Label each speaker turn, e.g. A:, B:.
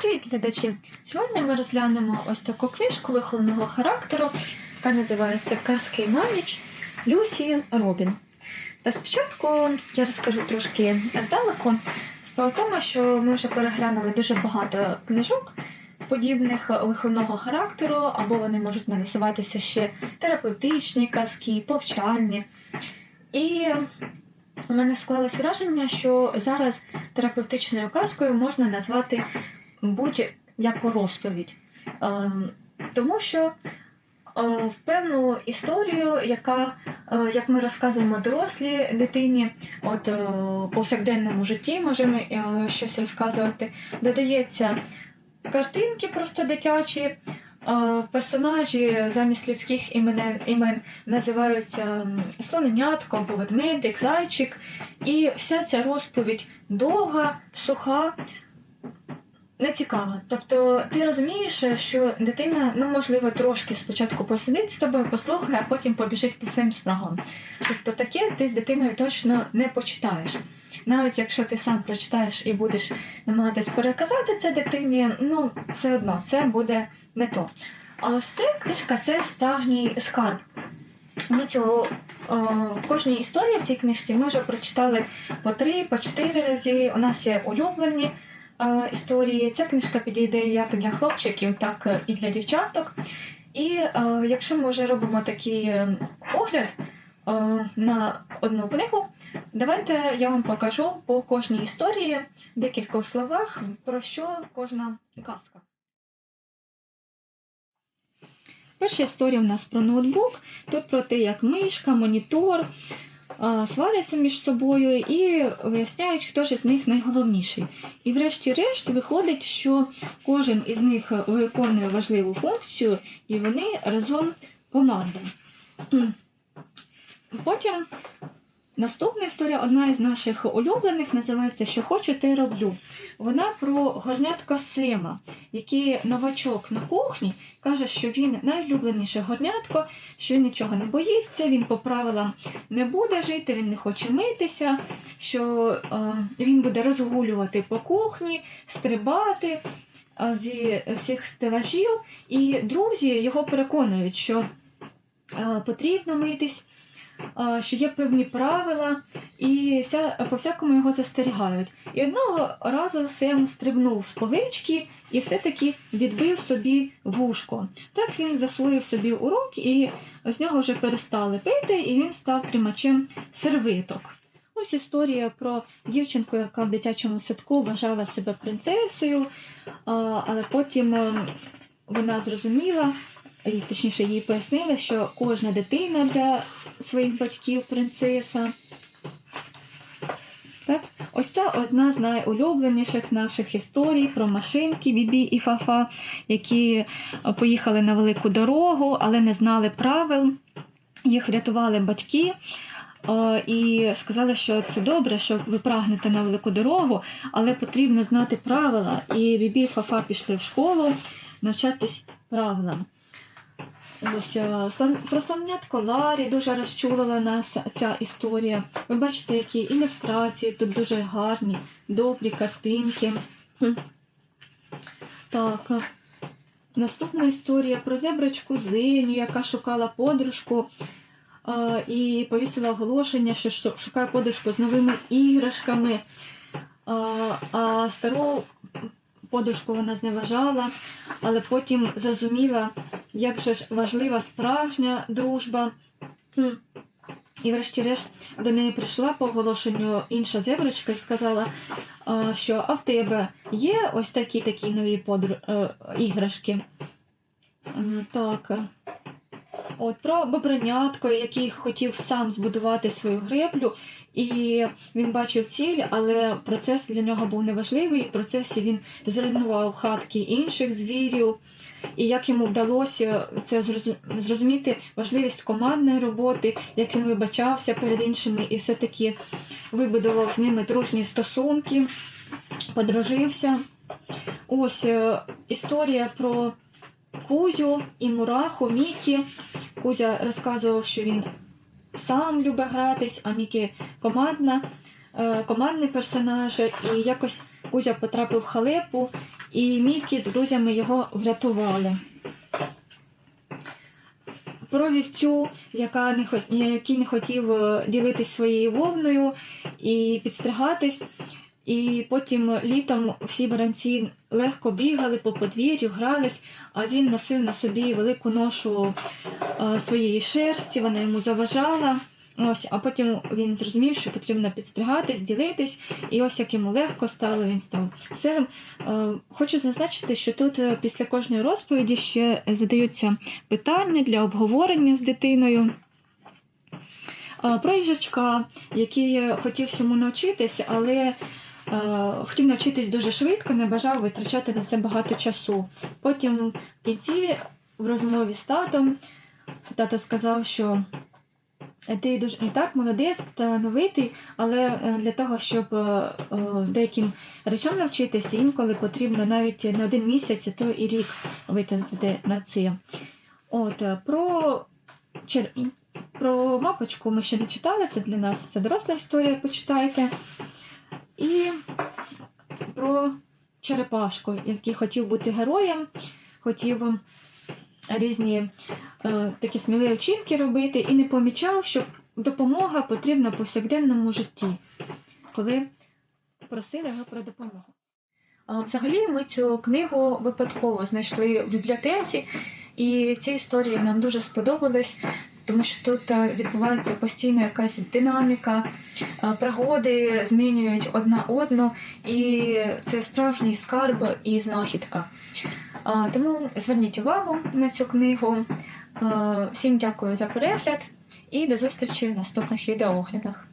A: Привіт, глядачі! Сьогодні ми розглянемо ось таку книжку вихованого характеру, яка називається Казки на ніч Люсі Робін. Та спочатку я розкажу трошки здалеку. Справа в тому, що ми вже переглянули дуже багато книжок подібних виховного характеру, або вони можуть називатися ще терапевтичні казки, повчальні. І у мене склалось враження, що зараз терапевтичною казкою можна назвати будь-яку розповідь. Е, Тому що е, в певну історію, яка, е, як ми розказуємо дорослій дитині, от е, повсякденному житті можемо щось розказувати, додається картинки просто дитячі. Персонажі замість людських імен, імен називаються слоненятко або ведмедик, зайчик. І вся ця розповідь довга, суха, нецікава. Тобто ти розумієш, що дитина, ну можливо, трошки спочатку посидить з тобою, послухає, а потім побіжить по своїм справам. Тобто таке ти з дитиною точно не почитаєш. Навіть якщо ти сам прочитаєш і будеш намагатись переказати це дитині, ну все одно це буде не то. А ось ця книжка це справжній скарб. Ми цього кожній історії в цій книжці ми вже прочитали по три, по чотири рази. У нас є улюблені історії. Ця книжка підійде як для хлопчиків, так і для дівчаток. І е, якщо ми вже робимо такий е, огляд е, на одну книгу, давайте я вам покажу по кожній історії в декількох словах, про що кожна казка. Перша історія у нас про ноутбук. Тут про те, як мишка, монітор сваряться між собою і виясняють, хто ж із них найголовніший. І врешті-решт виходить, що кожен із них виконує важливу функцію, і вони разом команда. Потім наступна історія, одна із наших улюблених, називається Що хочу, те роблю. Вона про горнятка Сема, який новачок на кухні, каже, що він найулюбленіше горнятко, що він нічого не боїться, він по правилам не буде жити, він не хоче митися, що е, він буде розгулювати по кухні, стрибати е, зі всіх стелажів. І друзі його переконують, що е, потрібно митись. Е, Що є певні правила, і вся, по всякому його застерігають. І одного разу Сем стрибнув з полички і все-таки відбив собі вушко. Так він засвоїв собі урок, і з нього вже перестали пити, і він став тримачем сервиток. Ось історія про дівчинку, яка в дитячому садку вважала себе принцесою, але потім е, вона зрозуміла, і точніше їй пояснили, що кожна дитина для своїх батьків принцеса. Так? Ось це одна з найулюбленіших наших історій про машинки Бібі і Фафа, які поїхали на велику дорогу, але не знали правил. Їх врятували батьки. е, І сказали, що це добре, що ви прагнете на велику дорогу, але потрібно знати правила. І Бібі і Фафа пішли в школу навчатись правилам. Ось е, про слонятко Ларі дуже розчулила нас ця історія. Ви бачите, які ілюстрації тут дуже гарні, добрі картинки. Так. е, Наступна історія про зеброчку Зеню, яка шукала подружку е, і повісила оголошення, що шукає подружку з новими іграшками. А стару подружку вона зневажала, але потім зрозуміла, як же ж важлива справжня дружба. І врешті-решт до неї прийшла по оголошенню інша зеброчка і сказала, що а в тебе є ось такі такі нові подру... е, іграшки. Так. От про бобринятко, який хотів сам збудувати свою греблю, і він бачив ціль, але процес для нього був неважливий. В процесі він зруйнував хатки інших звірів. І як йому вдалося це зрозуміти важливість командної роботи, як він вибачався перед іншими і все-таки вибудував з ними дружні стосунки, подружився. Ось е, історія про Кузю і Мураху, Мікі. Кузя розказував, що він сам любить гратись, а Мікі командна, е, командний персонаж. І якось Кузя потрапив в халепу і Мікі з друзями його врятували. Про вівцю, яка не який не хотів е, ділитись своєю вовною і підстригатись. І потім літом всі баранці легко бігали по подвір'ю, грались, а він носив на собі велику ношу е, своєї шерсті, вона йому заважала. Ось, а потім він зрозумів, що потрібно підстригатись, ділитись, і ось як йому легко стало, він став силим. Е, Хочу зазначити, що тут е, після кожної розповіді ще задаються питання для обговорення з дитиною. Е, Про їжачка, який хотів всьому навчитись, але е, хотів навчитись дуже швидко, не бажав витрачати на це багато часу. Потім в кінці в розмові з татом тато сказав, що ти дуже і так молодець, талановитий, але е, для того, щоб е, е, деяким речам навчитися, інколи потрібно навіть не один місяць, а то і рік витратити на це. От е, про, про мапочку ми ще не читали, це для нас це доросла історія, почитайте. І про черепашку, який хотів бути героєм, хотів різні е, такі сміливі вчинки робити і не помічав, що допомога потрібна в повсякденному житті, коли просили його про допомогу. Взагалі ми цю книгу випадково знайшли в бібліотеці, і ці історії нам дуже сподобались, тому що тут е, відбувається постійно якась динаміка, е, пригоди змінюють одна одну, і це справжній скарб і знахідка. Тому зверніть увагу на цю книгу. Всім дякую за перегляд і до зустрічі в наступних відеооглядах.